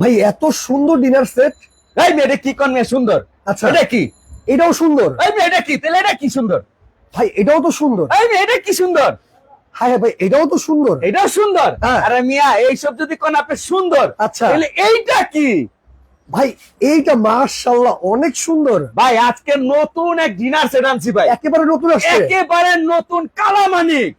ভাই এত সুন্দর ডিনার সেট এই মেয়ে এটা কি কন মেয়ে? সুন্দর। আচ্ছা। এটা কি? এটাও সুন্দর। এই মেয়ে এটা কি? তাহলে এটা কি সুন্দর? ভাই এটাও তো সুন্দর। মেয়ে এটা কি সুন্দর? হ্যাঁ হ্যাঁ ভাই এটাও তো সুন্দর। এটাও সুন্দর? হ্যাঁ। আরে মিয়া এইসব যদি কোন আপনি সুন্দর আচ্ছা। তাহলে এইটা কি? ভাই এইটা মার্শাল্লাহ অনেক সুন্দর। ভাই আজকে নতুন এক ডিনার সেট আনছি ভাই। একেবারে নতুন আসছে। একেবারে নতুন কালামানিক।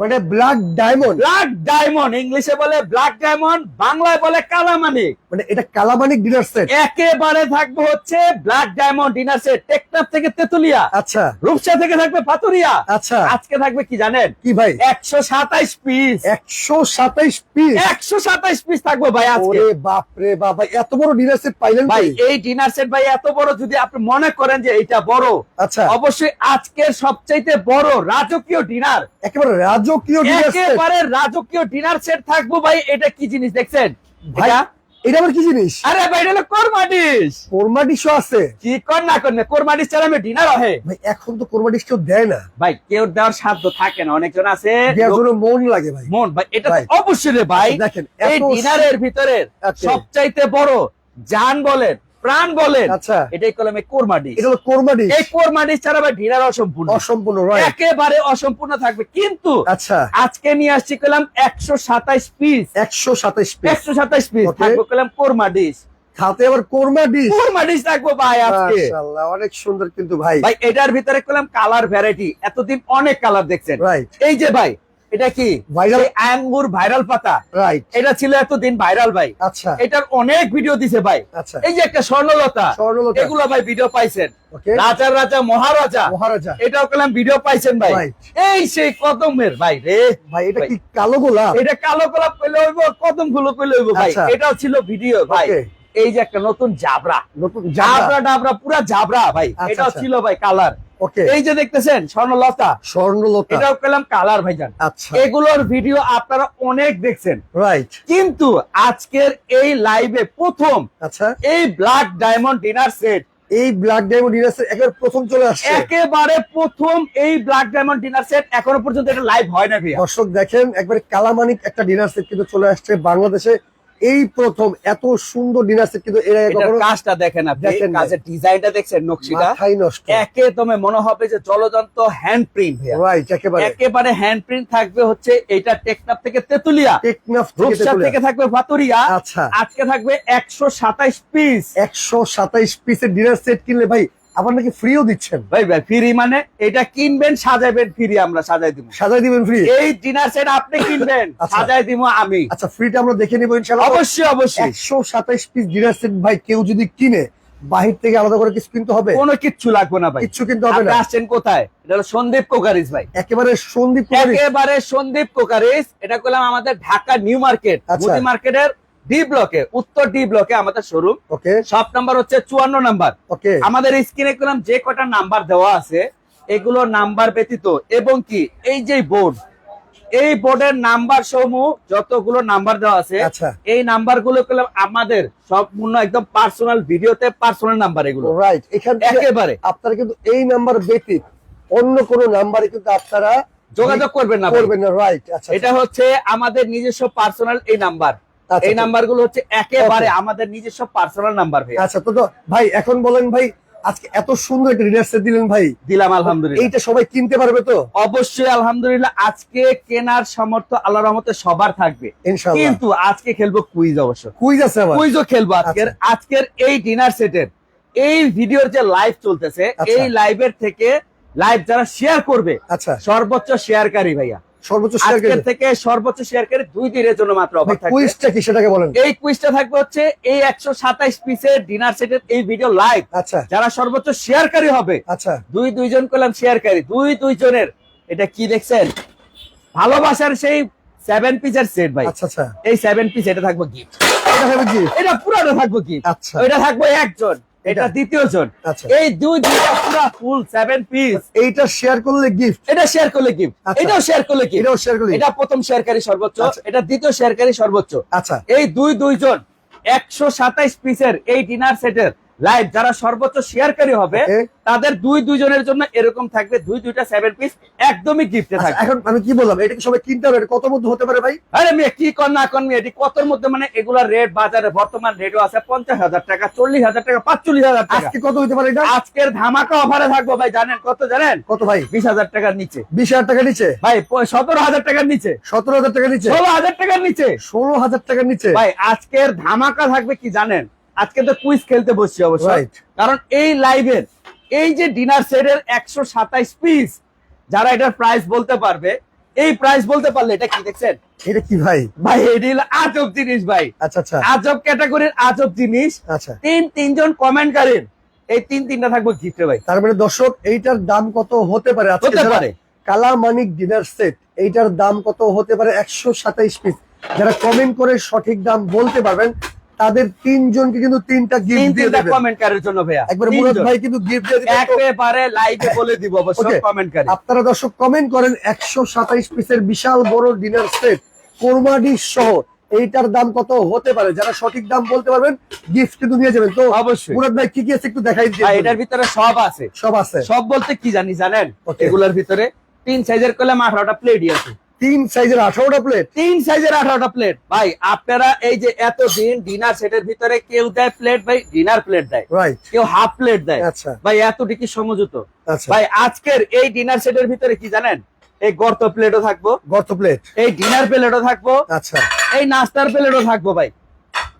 মানে ব্ল্যাক ডায়মন্ড ব্ল্যাক ডায়মন্ড ইংলিশে বলে ব্ল্যাক ডায়মন্ড বাংলায় বলে কালামানিক মানে এটা কালামানিক ডিনার সেট একেবারে থাকবে হচ্ছে black diamond dinner set Teknaf থেকে তেতুলিয়া। আচ্ছা। রূপসা থেকে থাকবে পাতুরিয়া আচ্ছা। আজকে থাকবে কি জানেন? কি ভাই? একশো সাতাইশ পিস একশো সাতাইশ পিস একশো সাতাইশ পিস থাকবে ভাই আজকে। ওরে বাপ রে বাপ ভাই এত বড় ডিনার সেট পাইলেন ভাই এই ডিনার সেট ভাই এত বড় যদি আপনি মনে করেন যে এটা বড় আচ্ছা। অবশ্যই আজকের সবচাইতে বড় রাজকীয় ডিনার একেবারে রাজকীয় ডিনার সেট একেবারে রাজকীয় ডিনার সেট থাকব ভাই এটা কি জিনিস দেখছেন? ভাই এটা? এটা আবার কি জিনিস? আরে ভাই এটা হলো কোরমা ডিশ কোরমা ডিশও আছে। কি কর না কর কোরমা ডিশ ছাড়া আমি ডিনার হয় ভাই এখন তো কোরমা ডিশ কেউ দেয় না। ভাই কেউ দেওয়ার সাধ্য থাকে না অনেকজন আছে। দেওয়ার মন লাগে ভাই। মন ভাই এটা। অবশ্যই রে ভাই। দেখেন এই ডিনারের। সবচাইতে বড় জান বলেন প্রাণ বলেন আচ্ছা। এটাই কলমে কোরমা ডিশ। এটা হলো কোরমা ডিশ। এই কোরমা ডিশ ছাড়া ভাই ডিনার অসম্পূর্ণ। অসম্পূর্ণ একেবারে অসম্পূর্ণ থাকবে। কিন্তু আচ্ছা। আজকে নিয়ে আসছি কলাম একশো সাতাইশ পিস একশো সাতাইশ পিস একশো সাতাইশ পিস. থাকবে কলাম কোরমা ডিশ। খাতে আবার কোরমা ডিশ। কোরমা ডিশ ভাই আজকে। মাশাআল্লাহ অনেক সুন্দর কিন্তু ভাই। ভাই এটার ভিতরে কলাম কালার ভ্যারাইটি এতদিন অনেক কালার দেখছেন। রাইট এই যে ভাই এটা কি? সেই আঙ্গুর ভাইরাল পাতা। রাইট এটা ছিল এতদিন ভাইরাল ভাই। আচ্ছা। এটার অনেক ভিডিও দিছে ভাই। আচ্ছা। এই যে একটা স্বর্ণলতা। স্বর্ণলতা। এগুলো ভাই ভিডিও পাইছেন। ওকে রাজার রাজা মহারাজা। মহারাজা। এটাও কলাম ভিডিও পাইছেন ভাই. এই সেই কদমের ভাই রে। ভাই এটা কি কালো গোলাপ? এটা কালো গোলাপ কইলে হইব কদমগুলো কইলে হইব ভাই। আচ্ছা। এটাও ছিল ভিডিও ভাই। এই যে একটা নতুন জাবরা। নতুন জাবরা। ডাবরা পুরা জাবরা ভাই। আচ্ছা, এটাও আচ্ছা। ছিল ভাই কালার এই যে দেখতেছেন স্বর্ণলতা। স্বর্ণলতা। এটাও পেলাম কালার ভাইজান। আচ্ছা। এগুলোর ভিডিও আপনারা অনেক দেখছেন। রাইট কিন্তু আজকের এই লাইভে প্রথম আচ্ছা। এই ব্ল্যাক ডায়মন্ড ডিনার সেট এই ব্ল্যাক ডায়মন্ড ডিনার সেট একবার প্রথম চলে আসছে। একেবারে প্রথম এই ব্ল্যাক ডায়মন্ড ডিনার সেট এখনও পর্যন্ত এটা লাইভ হয় না ভাইয়া। দর্শক দেখেন একবারে কালামানিক একটা ডিনার সেট কিন্তু চলে আসছে বাংলাদেশে। এই প্রথম এত সুন্দর ডিনার সেট কিন্তু এর আগে কখনো কাজটা দেখেন আপনি কাজের ডিজাইনটা দেখছেন নকশিটা? মাথায় নষ্ট। একে তুমি মনে হবে যে জলযন্ত্র হ্যান্ড প্রিন্ট রাইট একেবারে। একেবারে হ্যান্ড প্রিন্ট থাকবে হচ্ছে এটা টেকনাফ থেকে তেতুলিয়া। টেকনাফ থেকে তেতুলিয়া। থেকে থাকবে ভাতুরিয়া। আচ্ছা। আজকে থাকবে একশো সাতাইশ পিস একশো সাতাইশ পিসের ডিনার সেট কিনলে ভাই আবার নাকি ফ্রিও দিচ্ছেন? ভাই ভাই ফ্রি মানে এটা কিনবেন সাজাইবেন ফ্রি আমরা সাজাই দিব। সাজাই দিবেন ফ্রি এই ডিনার সেট আপনি কিনবেন আচ্ছা। সাজাই দিব আমি। আচ্ছা ফ্রিটা আমরা দেখে নিবো ইনশাআল্লাহ। অবশ্যই অবশ্যই। একশো সাতাইশ পিস ডিনার সেট ভাই কেউ যদি কিনে বাহির থেকে আলাদা করে কিছু কিনতে হবে? কোনো কিচ্ছু লাগবে না ভাই। কিচ্ছু কিনতে হবে আপনি না আসছেন কোথায়? এটা হলো সন্দীপ কোকারিস ভাই। একেবারে সন্দীপ একেবারে সন্দীপ কোকারিস। এটা করলাম আমাদের ঢাকা নিউ মার্কেট আচ্ছা। মুদি মার্কেটের ডি ব্লকে উত্তর ডি ব্লকে আমাদের শোরুম ওকে সব নাম্বার হচ্ছে চুয়ান্ন নাম্বার। ওকে আমাদের স্ক্রিনে করলাম যে কটা নাম্বার দেওয়া আছে এগুলো নাম্বার ব্যতীত। এবং কি এই যে বোর্ড এই বোর্ডের নাম্বার সমূহ যতগুলো নাম্বার দেওয়া আছে আচ্ছা। এই নাম্বারগুলো করলাম আমাদের সম্পূর্ণ একদম পার্সোনাল ভিডিওতে পার্সোনাল নাম্বার এগুলো। রাইট এখান থেকে একেবারে। আপনারা কিন্তু এই নাম্বার ব্যতীত অন্য কোনো নাম্বারে কিন্তু আপনারা যোগাযোগ করবেন না করবেন না রাইট আচ্ছা এটা হচ্ছে আমাদের নিজস্ব পার্সোনাল এই নাম্বার। আচ্ছা, এই আচ্ছা। নাম্বারগুলো হচ্ছে একেবারে আমাদের নিজস্ব পার্সোনাল নাম্বার ভাই আচ্ছা তো ভাই এখন বলেন ভাই আজকে এত সুন্দর একটা দিলেন ভাই। দিলাম আলহামদুলিল্লাহ। এইটা সবাই কিনতে পারবে তো? অবশ্যই আলহামদুলিল্লাহ আজকে কেনার সামর্থ্য আল্লাহ রহমতে সবার থাকবে। ইনশাআল্লাহ। কিন্তু আজকে খেলব কুইজ অবশ্য। কুইজ আছে আবার। কুইজও খেলব আজকের। আজকের এই ডিনার সেটের এই ভিডিওর যে লাইভ চলতেছে আচ্ছা। এই লাইভের থেকে লাইভ যারা শেয়ার করবে আচ্ছা। সর্বোচ্চ শেয়ারকারী ভাইয়া। সর্বোচ্চ শেয়ার থেকে সর্বোচ্চ শেয়ারকারী দুই দিনের জন্য মাত্র অফার থাকবে। কুইজটা কি সেটাকে বলেন? এই কুইজটা থাকবে হচ্ছে এই একশো সাতাইশ পিসের ডিনার সেটের এই ভিডিও লাইভ আচ্ছা। যারা সর্বোচ্চ শেয়ারকারী হবে আচ্ছা। দুই দুইজন করলাম শেয়ারকারী দুই দুইজনের এটা কি দেখছেন? ভালোবাসার সেই সেভেন পিসের সেট ভাই। আচ্ছা আচ্ছা। এই সেভেন পিস এটা থাকব গিফট এটা হবে কি এটা পুরাটা থাকব গিফট আচ্ছা। এটা থাকব একজন। এটা? দ্বিতীয় জন। আচ্ছা। এই দুই দুইটা পুরো ফুল সেভেন পিস এইটা শেয়ার করলে গিফট এটা শেয়ার করলে গিফট আচ্ছা। এটাও শেয়ার করলে গিফট এটাও শেয়ার করলে এটা প্রথম শেয়ারকারী সর্বোচ্চ। আচ্ছা। এটা দ্বিতীয় শেয়ারকারী সর্বোচ্চ। আচ্ছা। এই দুই দুইজন একশো সাতাইশ পিসের এই ডিনার সেটের লাইভ যারা সর্বোচ্চ শেয়ারকারী হবে তাদের দুই দুইজনের জন্য এরকম থাকবে দুই দুইটা সেভেন পিস একদমই গিফটে আচ্ছা, থাকবে। এখন আমি কি বললাম এটা কি সবাই কিনতে হবে কত মধ্যে হতে পারে ভাই? আরে মেয়ে কি কর না কর এটি কতর মধ্যে? মানে এগুলা রেট বাজারে বর্তমান রেটও আছে পঞ্চাশ হাজার টাকা চল্লিশ হাজার টাকা পাঁচচল্লিশ হাজার আজকে কত হতে পারে এটা? আজকের ধামাকা অফারে থাকব ভাই জানেন কত জানেন? কত ভাই? বিশ হাজার টাকার নিচে। বিশ হাজার টাকা নিচে? ভাই সতেরো হাজার টাকার নিচে। সতেরো হাজার টাকা নিচে? ষোলো হাজার টাকার নিচে। ষোলো হাজার টাকার নিচে? ভাই আজকের ধামাকা থাকবে কি জানেন? আজকে তো কুইজ খেলতে বসছি অবশ্য। Right. কারণ এই লাইভের এই যে ডিনার সেটের একশো সাতাইশ পিস যারা এটার প্রাইস বলতে পারবে এই প্রাইস বলতে পারলে এটা কি দেখছেন? এটা কি ভাই? ভাই এটি হলো আজব জিনিস ভাই। আচ্ছা আচ্ছা। আজব ক্যাটাগরির আজব জিনিস। আচ্ছা। তিন তিনজন কমেন্টকারীর এই তিন তিনটা থাকব গিফটে ভাই। তার মানে দর্শক এইটার দাম কত হতে পারে? হতে পারে। কালা মানিক ডিনার সেট এইটার দাম কত হতে পারে? একশো সাতাইশ পিস যারা কমেন্ট করে সঠিক দাম বলতে পারবেন তাদের তিনজনকে কিন্তু তিনটা তিন গিফট দিয়ে দেবেন। কমেন্টকারীর জন্য ভাইয়া। একবার মুরাদ ভাই কিন্তু গিফট দিয়ে দিবেন তো একেবারে লাইভে বলে দিব অবশ্য Okay. কমেন্টকারী আপনারা দর্শক কমেন্ট করেন একশো সাতাইশ পিসের বিশাল বড় ডিনার সেট কোরবানি সহ। এইটার দাম কত হতে পারে? যারা সঠিক দাম বলতে পারবেন গিফট কিন্তু নিয়ে যাবেন। তো অবশ্যই। মুরাদ ভাই কি কি আছে একটু দেখাই ভাই, এটার ভিতরে সব আছে। সব আছে। সব বলতে কি জানি জানেন. এগুলোর ভিতরে তিন সাইজের করলাম আঠারোটা প্লেটই আছে। তিন সাইজের আঠারোটা প্লেট তিন সাইজের আঠারোটা প্লেট ভাই আপনারা এই যে এত দিন ডিনার সেটের ভিতরে কেউ দেয় প্লেট ভাই ডিনার প্লেট দেয়। কেউ হাফ প্লেট দেয়। আচ্ছা। ভাই এতটি কি আচ্ছা। ভাই আজকের এই ডিনার সেটের ভিতরে কি জানেন? এই গর্ত প্লেটও থাকব। গর্ত প্লেট এই ডিনার প্লেটও থাকব। আচ্ছা। এই নাস্তার প্লেটও থাকব ভাই।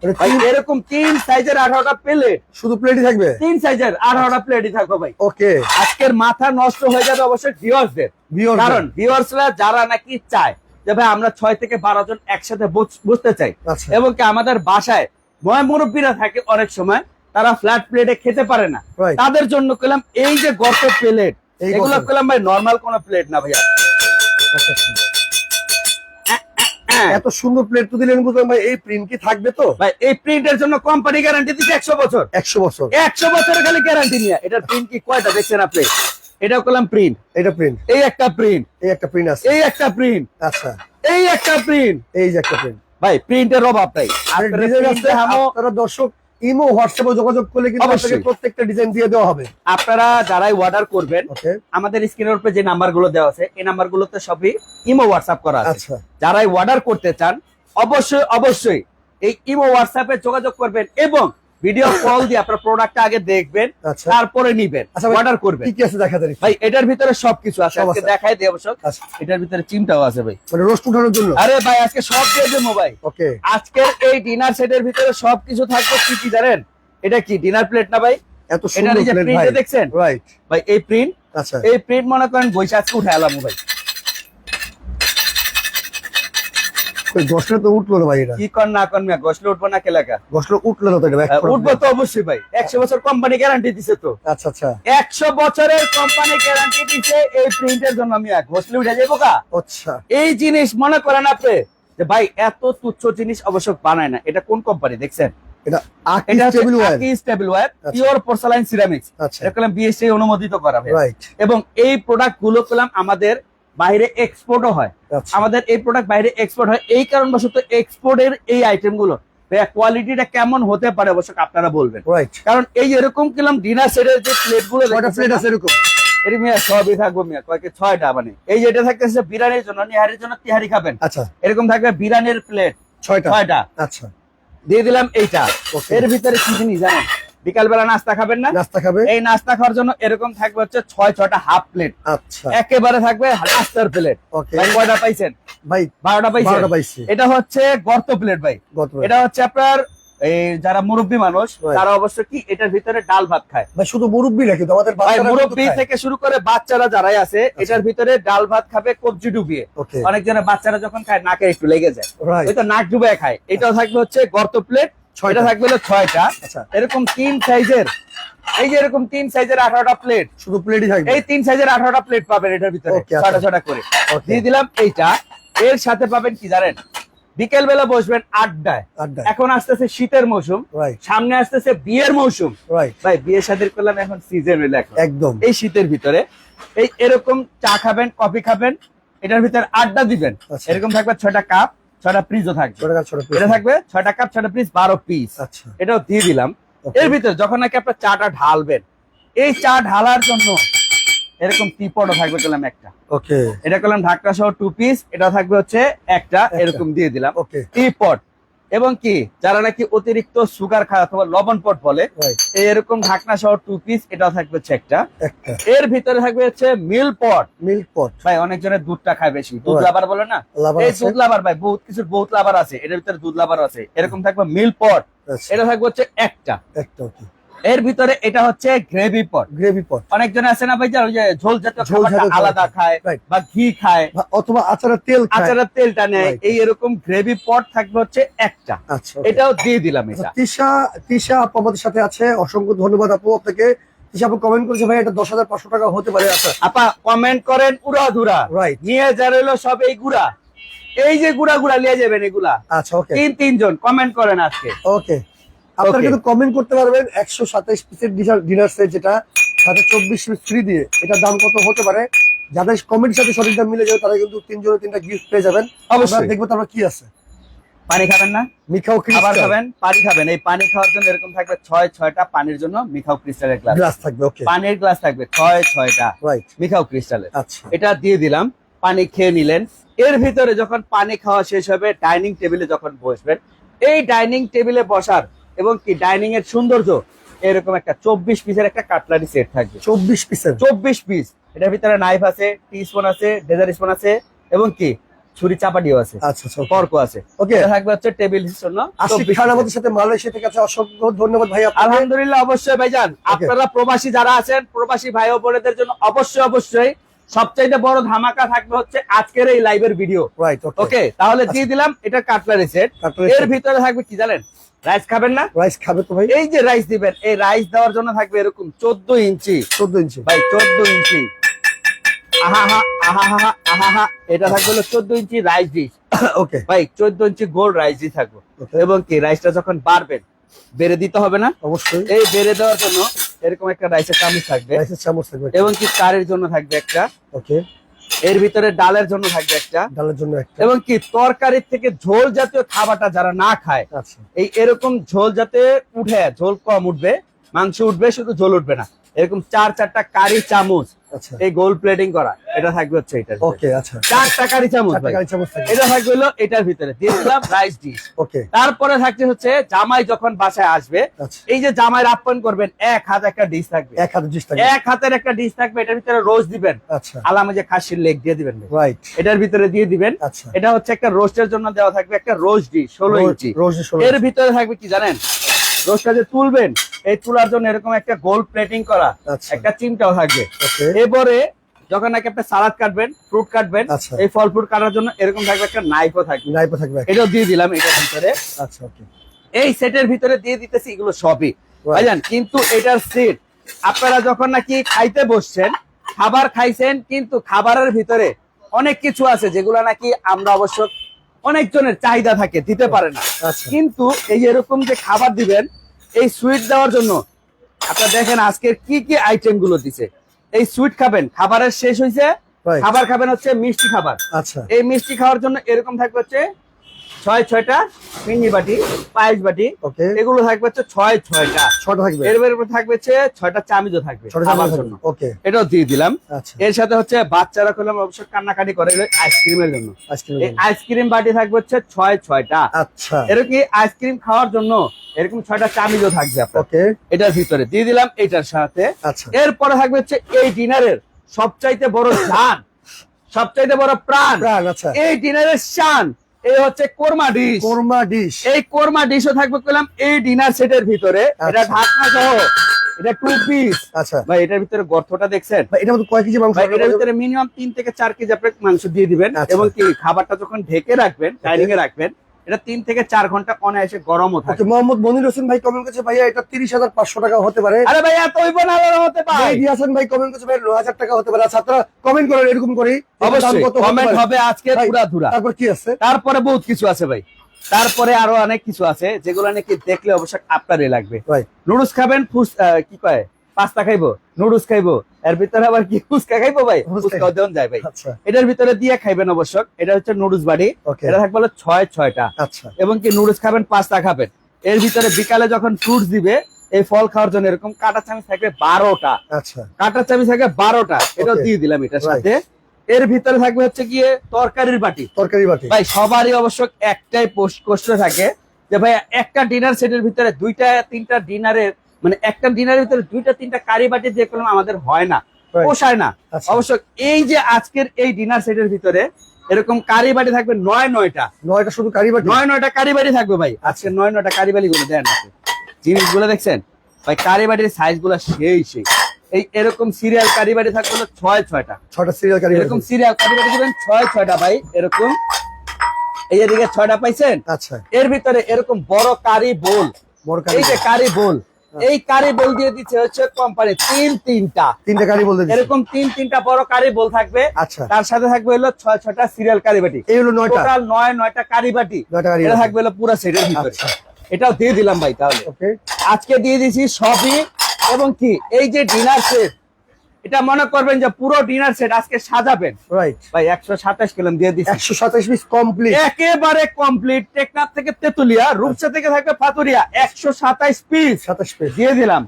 ভাই এরকম তিন সাইজের আঠারোটা প্লেট শুধু প্লেটই থাকবে? তিন সাইজের আঠারোটা প্লেটই থাকব ভাই। ওকে। আজকের মাথা নষ্ট হয়ে যাবে অবশ্যই কারণ ভিউয়ার্সরা যারা নাকি চায় যে ভাই আমরা ছয় থেকে বারো জন একসাথে বসতে চাই। আচ্ছা। এবং কি আমাদের বাসায় ময় মুরব্বীরা থাকে অনেক সময় তারা ফ্ল্যাট প্লেটে খেতে পারে না. তাদের জন্য করলাম এই যে গর্ত প্লেট এগুলো। করলাম ভাই নর্মাল কোন প্লেট না ভাইয়া। আচ্ছা, আচ্ছা। এত সুন্দর প্লেট তো দিলেন বুঝলাম ভাই এই প্রিন্ট কি থাকবে তো? ভাই এই প্রিন্টের জন্য কোম্পানি গ্যারান্টি দিচ্ছে একশো বছর। একশো বছর। একশো বছরের খালি গ্যারান্টি নিয়ে। এটার প্রিন্ট কি কয়টা দেখছেন আপনি? এটাও করলাম প্রিন্ট এটা প্রিন্ট এই একটা প্রিন্ট এই একটা প্রিন্ট আছে। এই একটা প্রিন্ট আচ্ছা। এই একটা প্রিন্ট এই যে একটা প্রিন্ট ভাই প্রিন্টের অভাব নাই। আর দর্শক ইমো হোয়াটসঅ্যাপে যোগাযোগ করলে কিন্তু। আপনাকে প্রত্যেকটা ডিজাইন দিয়ে দেওয়া হবে। আপনারা যারাই অর্ডার করবেন ওকে আমাদের স্ক্রিনের উপরে যে নাম্বারগুলো দেওয়া আছে এই নাম্বার গুলোতে সবই ইমো হোয়াটসঅ্যাপ করা আছে। আচ্ছা। যারাই অর্ডার করতে চান অবশ্যই অবশ্যই এই ইমো হোয়াটসঅ্যাপে যোগাযোগ করবেন এবং ভিডিও কল দিয়ে আপনার প্রোডাক্টটা আগে দেখবেন আচ্ছা। তারপরে নিবেন আচ্ছা অর্ডার করবেন। কি কি আছে দেখা দেন ভাই এটার ভিতরে সবকিছু আছে আজকে দেখাই দিই অবশ্য। আচ্ছা। এটার ভিতরে চিমটাও আছে ভাই। মানে রোস্ট উঠানোর জন্য? আরে ভাই আজকে সব দিয়ে দেবো ভাই। ওকে। আজকের এই ডিনার সেটের ভিতরে সবকিছু থাকবে কি কি জানেন? এটা কি ডিনার প্লেট না ভাই? এত সুন্দর প্লেট ভাই। দেখছেন? রাইট ভাই এই প্রিন্ট আচ্ছা। এই প্রিন্ট মনে করেন বৈশাখ আজকে উঠে এলাম ভাই। ওই তো উঠল না ভাই এটা কি কর না কর মিয়া উঠবো না কেলাকা গোসলে উঠল না তো এটা back আহ, করে উঠবো তো অবশ্যই ভাই একশো বছর কোম্পানি গ্যারান্টি দিছে তো। আচ্ছা আচ্ছা। একশো বছরের কোম্পানি গ্যারান্টি দিছে এই প্রিন্টের জন্য আমি ঘষলে উঠে যাব কা? আচ্ছা। এই জিনিস মনে করেন আপনি যে ভাই এত তুচ্ছ জিনিস অবশ্য বানায় না। এটা কোন কোম্পানি দেখছেন? এটা আচ্ছা। আচ্ছা। অনুমোদিত করা ভাই এবং এই প্রোডাক্টগুলো করলাম আমাদের বাইরে এক্সপোর্টও হয়। আচ্ছা। আমাদের এই প্রোডাক্ট বাইরে এক্সপোর্ট হয়। এই কারণবশত এক্সপোর্টের এই আইটেমগুলো কোয়ালিটিটা কেমন হতে পারে অবশ্য আপনারা বলবেন। কারণ এই এরকম কিলাম ডিনার সেটের যে প্লেটগুলো প্লেট আছে এরকম? এর মিয়া সবই থাকব মিয়া কয়েক ছয়টা মানে? এই যেটা থাকতেছে বিরিয়ানির জন্য নিহারির জন্য তিহারি খাবেন। আচ্ছা। এরকম থাকবে বিরিয়ানির প্লেট ছয়টা? ছয়টা। আচ্ছা। দিয়ে দিলাম এইটা. এর ভিতরে কি জিনিস জানেন? বিকাল বেলা নাস্তা খাবেন না? নাস্তা খাবে? এই নাস্তা খাওয়ার জন্য এরকম থাকবে হচ্ছে ছয় ছয়টা হাফ প্লেট আচ্ছা। একেবারে থাকবে নাস্তার প্লেট ভাই কয়টা পাইছেন? ভাই বারোটা পাইছেন? এটা হচ্ছে গর্ত প্লেট ভাই। এটা হচ্ছে আপনার এই যারা মুরব্বী মানুষ তারা অবশ্য কি এটার ভিতরে ডাল ভাত খায়? ভাই শুধু মুরব্বি না কিন্তু আমাদের মুরব্বী থেকে শুরু করে বাচ্চারা যারাই আছে এটার ভিতরে ডাল ভাত খাবে কবজি ডুবিয়ে। ওকে অনেকজনের বাচ্চারা যখন খায় নাকে একটু লেগে যায়। ওই তো নাক ডুবে খায়। এটাও থাকবে হচ্ছে গর্ত প্লেট ছয়টা। থাকবে হলো ছয়টা। আচ্ছা। এরকম তিন সাইজের এই যে এরকম তিন সাইজের আঠারোটা প্লেট শুধু প্লেটই থাকবে? এই তিন সাইজের আঠারোটা প্লেট পাবেন এটার ভিতরে Okay, আচ্ছা। ছয়টা ছয়টা করে। দিয়ে দিলাম এইটা। এর সাথে পাবেন কি জানেন? বিকেল বেলা বসবেন আড্ডায়। আড্ডা এখন আসতেছে শীতের মৌসুম। সামনে আসতেছে বিয়ের মৌসুম। ভাই বিয়ের শাদির করলাম এখন সিজন একদম। এই শীতের ভিতরে। এই এরকম চা খাবেন কফি খাবেন এটার ভিতরে আড্ডা দিবেন। আচ্ছা। এরকম থাকবে ছয়টা কাপ ছয়টা পিসও থাকবে। ছোট ছোট এটা থাকবে। ছয়টা কাপ ছয়টা পিস বারো পিস আচ্ছা। এটাও দিয়ে দিলাম। এর ভিতরে যখন নাকি আপনার চাটা ঢালবেন এই চা ঢালার জন্য এরকম টিপটও থাকবে করলাম একটা। ওকে এটা করলাম ঢাকনা সহ টু পিস এটা থাকবে হচ্ছে একটা এরকম দিয়ে দিলাম। ওকে টিপট এবং কি যারা নাকি অতিরিক্ত সুগার খায় অথবা লবণ পট বলে এরকম ঢাকনা সহ টু পিস এটা থাকবে হচ্ছে একটা। এর ভিতরে থাকবে হচ্ছে মিল পট মিল পট ভাই অনেকজনের দুধটা খায় বেশি। দুধ. লাভার বলে না? এই দুধ লাভার ভাই বহুত কিছুর বহুত লাভার আছে। এটার ভিতরে দুধ লাভার আছে। এরকম থাকবে মিল পট আচ্ছা, এটা থাকবে হচ্ছে একটা। একটা এর ভিতরে এটা হচ্ছে গ্রেভি পট গ্রেভি পট অনেকজন আছে না ভাই ওই যে ঝোল জাতীয় আলাদা খায় বা ঘি খায়। অথবা আচারের তেল খায়। আচারের তেলটা নেয়. এই এরকম গ্রেভি পট থাকবে হচ্ছে একটা। আচ্ছা এটাও দিয়ে দিলাম আচ্ছা, এটা তিশা তিশা আপু আমাদের সাথে আছে। অসংখ্য ধন্যবাদ আপু আপনাকে। তিশা আপু কমেন্ট করেছে ভাই এটা দশ হাজার পাঁচশো টাকা হতে পারে। আচ্ছা। আপা কমেন্ট করেন উড়া ধুরা। রাইট নিয়ে যা রইল সব এই গুড়া। এই যে গুড়া গুড়া নিয়ে যাবেন এগুলা। আচ্ছা ওকে তিন তিনজন কমেন্ট করেন আজকে। ওকে আপনারা. কিন্তু কমেন্ট করতে পারবেন একশো সাতাইশ পিসের ডিনার সেট যেটা সাথে চব্বিশ পিস ফ্রি দিয়ে। এটার দাম কত হতে পারে? যাদের কমেন্টের সাথে সঠিক দাম মিলে যাবে তারা কিন্তু তিনজনে তিনটা গিফট পেয়ে যাবেন। অবশ্যই। দেখব তারপর কি আছে। পানি খাবেন না? মিখাও খাবার খাবেন পানি খাবেন। এই পানি খাওয়ার জন্য এরকম থাকবে ছয় ছয়টা পানির জন্য মিখাও ক্রিস্টালের গ্লাস গ্লাস থাকবে ওকে পানির গ্লাস থাকবে ছয় ছয়টা। রাইট মিখাও ক্রিস্টালের আচ্ছা। এটা দিয়ে দিলাম পানি খেয়ে নিলেন। এর ভিতরে যখন পানি খাওয়া শেষ হবে ডাইনিং টেবিলে যখন বসবেন এই ডাইনিং টেবিলে বসার এবং কি ডাইনিং এর সৌন্দর্য এরকম একটা চব্বিশ পিসের একটা কাটলারি সেট থাকবে। চব্বিশ পিসের চব্বিশ পিস এটার ভিতরে নাইফ আছে টি স্পুন আছে ডেজার স্পুন আছে এবং কি ছুরি চাপাটিও আছে আচ্ছা আচ্ছা পর্ক আছে। ওকে। থাকবে হচ্ছে টেবিল জন্য আশিক 24 খান piece। আমাদের সাথে মালয়েশিয়া থেকে আছে অসংখ্য ধন্যবাদ ভাই আলহামদুলিল্লাহ অবশ্যই ভাইজান। আপনারা প্রবাসী যারা আছেন প্রবাসী ভাই ও বোনেদের জন্য অবশ্যই অবশ্যই সবচাইতে বড় ধামাকা থাকবে হচ্ছে আজকের এই লাইভের ভিডিও ওকে ওকে তাহলে দিয়ে দিলাম এটা কাটলারি সেট এর ভিতরে থাকবে কি জানেন? রাইস খাবেন না? রাইস খাবে তো ভাই। এই যে রাইস দিবেন এই রাইস দেওয়ার জন্য থাকবে এরকম চোদ্দ ইঞ্চি। চোদ্দ ইঞ্চি। ভাই চোদ্দ ইঞ্চি। এটা থাকবে হলো চোদ্দ ইঞ্চি রাইস ডিশ ওকে ভাই চোদ্দ ইঞ্চি গোল রাইস ডিশ থাকবে। এবং কি রাইসটা যখন বাড়বেন বেড়ে দিতে হবে না? অবশ্যই। এই বেড়ে দেওয়ার জন্য এরকম একটা রাইসের চামচ থাকবে। রাইসের চামচ থাকবে। এবং কি কারের জন্য থাকবে একটা। ওকে এর ভিতরে ডালের জন্য থাকবে একটা। ডালের জন্য একটা। এবং কি তরকারির থেকে ঝোল জাতীয় খাবারটা যারা না খায় আচ্ছা। এই এরকম ঝোল যাতে উঠে ঝোল কম উঠবে মাংস উঠবে শুধু ঝোল উঠবে না। এরকম চার চারটা কারি চামচ এই গোল প্লেটিং করা এটা থাকবে হচ্ছে ভিতরে। ওকে আচ্ছা। কারি চামচ এটা থাকবে হলো এটার ভিতরে। দিলাম রাইস ডিশ ওকে তারপরে থাকছে হচ্ছে জামাই যখন বাসায় আসবে আচ্ছা। এই যে জামাইয়ের আপ্যায়ন করবেন এক হাত একটা ডিশ থাকবে। এক হাতে ডিশ থাকবে। এক হাতের একটা ডিশ থাকবে এটার ভিতরে রোজ দিবেন। আচ্ছা। আলামে যে খাসির লেগ দিয়ে দিবেন। রাইট এটার ভিতরে দিয়ে দিবেন। আচ্ছা। এটা হচ্ছে একটা রোস্টের জন্য দেওয়া থাকবে একটা রোজ ডিশ ষোলো ইঞ্চি। এর ভিতরে থাকবে কি জানেন? রোস্টটা যে তুলবেন এই তুলার জন্য এরকম একটা গোল প্লেটিং করা আচ্ছা। একটা চিমটাও থাকবে। এরপরে যখন নাকি একটা সালাদ কাটবেন ফ্রুট কাটবেন আচ্ছা। এই ফল ফ্রুট কাটার জন্য এরকম থাকবে একটা নাইফও থাকবে। নাইপো থাকবে। এটাও দিয়ে দিলাম এটার ভিতরে। আচ্ছা ওকে এই সেটের ভিতরে দিয়ে দিতেছি এগুলো সবই। ভাইজান কিন্তু এটার সেট আপনারা যখন নাকি খাইতে বসছেন খাবার খাইছেন কিন্তু খাবারের ভিতরে অনেক কিছু আছে যেগুলো নাকি আমরা অবশ্য অনেকজনের চাহিদা থাকে দিতে পারে না। আচ্ছা। কিন্তু এই এরকম যে খাবার দিবেন এই সুইট দেওয়ার জন্য আপনার দেখেন আজকের কি কি আইটেমগুলো দিছে। এই সুইট খাবেন খাবারের শেষ হয়েছে খাবার খাবেন হচ্ছে মিষ্টি খাবার। আচ্ছা। এই মিষ্টি খাওয়ার জন্য এরকম থাকবে হচ্ছে ছয় ছয়টা মিনি বাটি পায়েস বাটি। ওকে। এগুলো থাকবে হচ্ছে ছয় ছয়টা। ছটা থাকবে। এর উপর থাকবে হচ্ছে ছয়টা চামিজও থাকবে ওকে। এটাও দিয়ে দিলাম। আচ্ছা। এর সাথে হচ্ছে বাচ্চারা করলাম অবশ্য কান্নাকাটি করে আইসক্রিমের জন্য। আইসক্রিম আইসক্রিম বাটি থাকবে হচ্ছে ছয় ছয়টা। আচ্ছা। এরকম আইসক্রিম খাওয়ার জন্য এরকম ছয়টা চামিজও থাকবে ওকে। এটার ভিতরে দিয়ে দিলাম এটার সাথে। আচ্ছা। এরপরে থাকবে হচ্ছে এই ডিনারের সবচাইতে বড় জান সবচাইতে বড় প্রাণ। প্রাণ আচ্ছা। এই ডিনারের শান এই হচ্ছে কোরমা ডিশ। কোরমা ডিশ। এই কোরমা ডিশও থাকবে বললাম এই ডিনার সেটের ভিতরে। এটা আচ্ছা। ঢাকনা সহ। এটা টু পিস আচ্ছা। ভাই এটার ভিতরে গর্তটা দেখছেন? ভাই এটা মধ্যে কয় কেজি মাংস এটার ভিতরে মিনিমাম তিন থেকে চার কেজি আপনি মাংস দিয়ে দিবেন আচ্ছা। এবং কি খাবারটা যখন ঢেকে রাখবেন ডাইনিং এ রাখবেন এটা তিন থেকে চার ঘণ্টা অনায়াসে গরমও থাকে। মোহাম্মদ মনির হোসেন ভাই কমেন্ট করেছে ভাইয়া এটা তিরিশ হাজার পাঁচশো টাকা হতে পারে। আরে ভাই এত ওই বানালো হতে পারে। মেহেদি হাসান ভাই কমেন্ট করেছে ভাই ন হাজার টাকা হতে পারে। আচ্ছা কমেন্ট করেন এরকম করি। অবশ্যই কমেন্ট হবে আজকে পুরা ধুরা তারপর কি আছে? তারপরে বহুত কিছু আছে ভাই। তারপরে আরও অনেক কিছু আছে যেগুলো নাকি দেখলে অবশ্য আপনারই লাগবে। ভাই। নুডলস খাবেন ফুস কি কয়? পাস্তা খাইবো? নুডলস খাইবো? এর ভিতরে আবার কি ফুচকা খাইবো ভাই? যায় ভাই। আচ্ছা। এটার ভিতরে দিয়ে খাইবেন অবশ্য এটা হচ্ছে নুডলস বাড়ি। এটা থাকবে হলো ছয় ছয়টা। আচ্ছা। এবং কি নুডলস খাবেন পাস্তা খাবেন। এর ভিতরে বিকালে যখন ফ্রুটস দিবে এই ফল খাওয়ার জন্য এরকম কাটা চামচ থাকবে বারোটা। আচ্ছা। কাটা চামচ থাকবে বারোটা। এটাও Okay. দিয়ে দিলাম এটার সাথে। এর ভিতরে থাকবে হচ্ছে গিয়ে তরকারির বাটি। তরকারি বাটি। ভাই সবারই অবশ্য একটাই কষ্ট থাকে যে ভাই একটা ডিনার সেটের ভিতরে দুইটা তিনটা ডিনারের মানে একটা ডিনারের ভিতরে দুইটা তিনটা কারি বাটি দিয়ে করলাম আমাদের হয় না পোষায় না। আচ্ছা। অবশ্য এই যে আজকের এই ডিনার সেটের ভিতরে এরকম কারি বাটি থাকবে নয় নয়টা। নয়টা শুধু কারি বাটি? নয় নয়টা কারি বাটি থাকবে ভাই। আজকে নয় নয়টা কারি বাটি গুলো দেন জিনিসগুলো দেখছেন? ভাই কারি বাটির সাইজগুলো সেই সেই। এই এরকম সিরিয়াল কারি বাটি থাকবে হলো ছয় ছয়টা। ছটা সিরিয়াল কারি এরকম সিরিয়াল কারি বাটি দিবেন ছয় ছয়টা ভাই এরকম। এই এদিকে ছয়টা পাইছেন? আচ্ছা। এর ভিতরে এরকম বড় কারি বোল। বড় কারি এই যে কারি বোল। এই কারি বল দিয়ে দিচ্ছে হচ্ছে কোম্পানি তিন তিনটা। তিনটা কারি বল দিচ্ছে। এরকম তিন তিনটা বড় কারি বল থাকবে। আচ্ছা। তার সাথে থাকবে হলো ছয় ছয়টা সিরিয়াল কারি বাটি। এই হলো নয়টা। টোটাল নয় নয়টা কারি বাটি। নয়টা কারি এটা। থাকবে হলো পুরো সেটের ভিতরে। আচ্ছা। এটাও দিয়ে দিলাম ভাই তাহলে। ওকে আজকে দিয়ে দিছি সবই। এবং কি এই যে ডিনার সেট এটা মনে করবেন যে পুরো ডিনার সেট আজকে সাজাবেন। রাইট ভাই একশো সাতাশ কিলো দিয়ে একশো সাতাশ পিস কমপ্লিট একেবারে কমপ্লিট টেকনাফ থেকে তেতুলিয়া রূপসা থেকে থাকবে ফাতুরিয়া। একশো সাতাইশ পিস সাতাশ পিস দিয়ে দিলাম।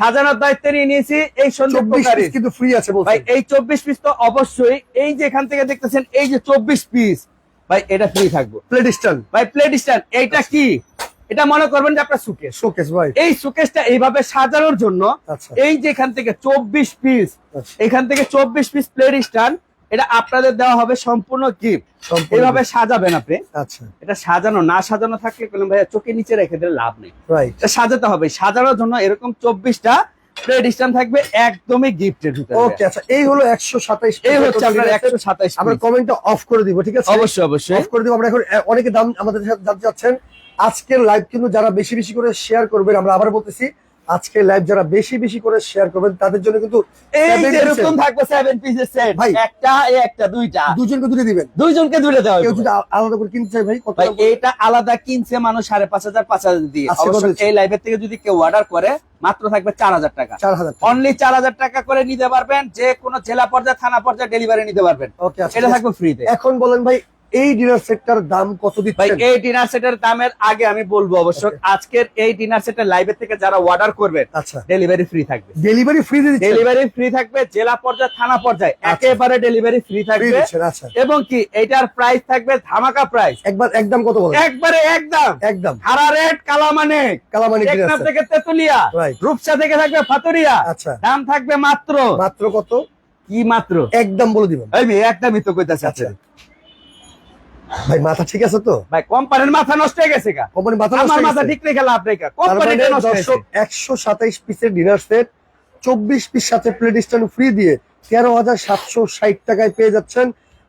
সাজানোর দায়িত্ব নিয়ে নিয়েছি এই চব্বিশ কিন্তু ফ্রি আছে ভাই এই চব্বিশ পিস তো অবশ্যই। এই যে এখান থেকে দেখতেছেন এই যে চব্বিশ পিস ভাই এটা ফ্রি থাকব। প্লেট স্ট্যান্ড ভাই প্লেট স্ট্যান্ড এইটা কি? এটা মনে করবেন যে আপনার সুকেশ শোকেস ভাই এই সুকেশটা এইভাবে সাজানোর জন্য আচ্ছা। এই যে এখান থেকে চব্বিশ পিস আচ্ছা। এখান থেকে চব্বিশ পিস প্লেট স্ট্যান্ড এটা আপনাদের দেওয়া হবে সম্পূর্ণ গিফট এইভাবে সাজাবেন আপনি। আচ্ছা। এটা সাজানো না সাজানো থাকলে কোনো ভাইয়া চোখে নিচে রেখে দিলে লাভ নেই। রাইট এটা সাজাতে হবে। সাজানোর জন্য এরকম চব্বিশটা প্লেট থাকবে একদমই গিফটের ভিতরে ওকে আচ্ছা এই হলো একশো সাতাইশ এই হচ্ছে আপনার আমরা কমেন্টটা অফ করে দিব ঠিক আছে? অবশ্যই অবশ্যই। অফ করে দিব। আমরা এখন অনেকে দাম আমাদের সাথে জানতে চাচ্ছেন আজকের লাইভ কিন্তু যারা বেশি বেশি করে শেয়ার করবেন আমরা আবার বলতেছি আজকের লাইভ যারা বেশি বেশি করে শেয়ার করবেন তাদের জন্য কিন্তু এই যে এরকম থাকবে সেভেন পিসের সেট ভাই। একটা এই একটা দুইটা। দুজনকে দুটো দিবেন। দুইজনকে দুইটা দেওয়া কেউ যদি আলাদা করে কিনতে চাই ভাই কত ভাই দাম? আলাদা কিনছে মানুষ দিয়ে। অবশ্য এই লাইভের থেকে যদি কেউ অর্ডার করে মাত্র থাকবে চার হাজার টাকা। অনলি টাকা। করে নিতে পারবেন যে কোনো জেলা পর্যায়ে থানা পর্যায়ে ডেলিভারি নিতে পারবেন। ওকে আচ্ছা এটা থাকবে ফ্রিতে এখন বলেন ভাই এই ডিনার সেটটার দাম কত ভাই দিচ্ছেন এই ডিনার সেটের দামের আগে আমি বলব অবশ্য আজকের এই ডিনার সেটের লাইভের থেকে যারা অর্ডার করবেন আচ্ছা। ডেলিভারি ফ্রি থাকবে। ডেলিভারি ফ্রি ডেলিভারি ফ্রি থাকবে জেলা পর্যায়ে থানা পর্যায়ে একেবারে ডেলিভারি ফ্রি থাকবে। আচ্ছা। এবং কি এটার প্রাইস থাকবে ধামাকা প্রাইস একবার একদম কত বলেন? একবারে একদম। একদম। হারা রেট কালা মানে কালামানি টেকনাফ সেট থেকে তেতুলিয়া. রূপসা থেকে থাকবে ফাতুরিয়া। আচ্ছা। দাম থাকবে মাত্র। মাত্র কত? কি মাত্র? একদম বলে দিবেন। একদমই তো কইতাছে আচ্ছা। ভাই মাথা ঠিক আছে তো? ভাই কোম্পানির মাথা নষ্ট হয়ে গেছে কা কোম্পানির মাথা আমার মাথা ঠিক রেখে লাভ রেখা কা কোম্পানিটা নষ্ট হয়েছে। দর্শক একশো সাতাইশ পিসের ডিনার সেট চব্বিশ পিস সাথে প্লেট স্ট্যান্ড ফ্রি দিয়ে তেরো হাজার সাতশো ষাট টাকায় পেয়ে যাচ্ছেন।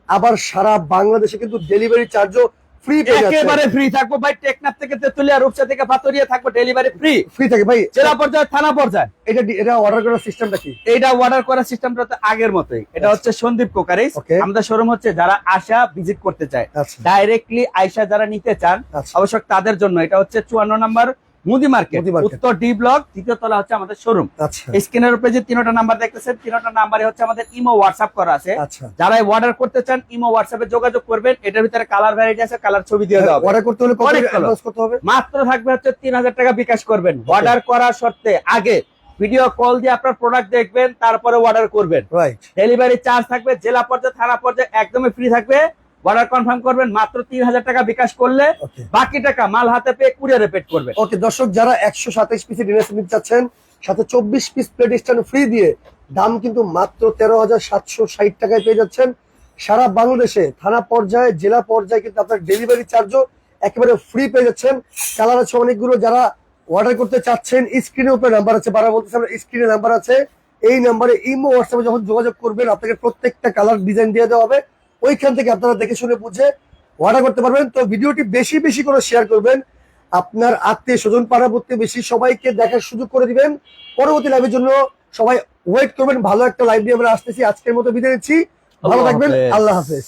আবার সারা বাংলাদেশে কিন্তু ডেলিভারি চার্জও ফ্রি একেবারে ফ্রি থাকব ভাই টেকনাফ থেকে তেতুলিয়া রূপসা থেকে ফাতুরিয়া থাকব ডেলিভারি ফ্রি ফ্রি থাকে ভাই। জেলা পর্যায়ে থানা পর্যায়ে। এটা এটা অর্ডার করার সিস্টেমটা কি? এটা অর্ডার করার সিস্টেমটা তো আগের মতোই। এটা হচ্ছে সন্দীপ কোকারিস। আমাদের শোরুম হচ্ছে যারা আশা ভিজিট করতে চায়। আচ্ছা। ডাইরেক্টলি আইসা যারা নিতে চান আচ্ছা। অবশ্য তাদের জন্য। এটা হচ্ছে চুয়ান্ন নাম্বার মুদি মার্কেট। উত্তর ডি ব্লক তৃতীয় তলা হচ্ছে আমাদের শোরুম আচ্ছা। স্ক্রিনের উপরে যে তিনটা নাম্বার দেখতেছেন তিনটা নাম্বারে হচ্ছে আমাদের ইমো হোয়াটসঅ্যাপ করা আছে। আচ্ছা। যারা অর্ডার করতে চান ইমো হোয়াটসঅ্যাপে যোগাযোগ করবেন। এটার ভিতরে কালার ভ্যারাইটি আছে কালার ছবি দিয়ে দেওয়া অর্ডার করতে হলে করতে হবে? মাত্র থাকবে হচ্ছে তিন হাজার টাকা বিকাশ করবেন। অর্ডার করার শর্তে আগে ভিডিও কল দিয়ে আপনার প্রোডাক্ট দেখবেন তারপরে অর্ডার করবেন। রাইট ডেলিভারি চার্জ থাকবে জেলা পর্যায়ে থানা পর্যায়ে একদমই ফ্রি থাকবে। অর্ডার কনফার্ম করবেন মাত্র তিন হাজার টাকা বিকাশ করলে বাকি টাকা মাল হাতে পেয়ে কুরিয়ারে পেড করবেন ওকে দর্শক যারা একশো সাতাইশ পিসের ডিনার সেট নিতে চাচ্ছেন সাথে চব্বিশ পিস প্লেট স্ট্যান্ড ফ্রি দিয়ে দাম কিন্তু মাত্র তেরো হাজার সাতশো ষাট টাকায় পেয়ে যাচ্ছেন। সারা বাংলাদেশে থানা পর্যায়ে জেলা পর্যায়ে কিন্তু আপনার ডেলিভারি চার্জও একেবারে ফ্রি পেয়ে যাচ্ছেন। কালার আছে অনেকগুলো যারা অর্ডার করতে চাচ্ছেন স্ক্রিনের উপরে নাম্বার আছে বারা বলতেছে আমরা স্ক্রিনে নাম্বার আছে। এই নাম্বারে ইমো হোয়াটসঅ্যাপে যখন যোগাযোগ করবেন আপনাকে প্রত্যেকটা কালার ডিজাইন দিয়ে দেওয়া হবে। ওইখান থেকে আপনারা দেখে শুনে বুঝে অর্ডার করতে পারবেন। তো ভিডিওটি বেশি বেশি করে শেয়ার করবেন। আপনার আত্মীয় স্বজন পাড়া বেশি সবাইকে দেখার সুযোগ করে দিবেন। পরবর্তী লাইভের জন্য সবাই ওয়েট করবেন। ভালো একটা লাইভ নিয়ে আমরা আসতেছি। আজকের মতো বিদায় নিচ্ছি। ভালো থাকবেন। আল্লাহ হাফেজ।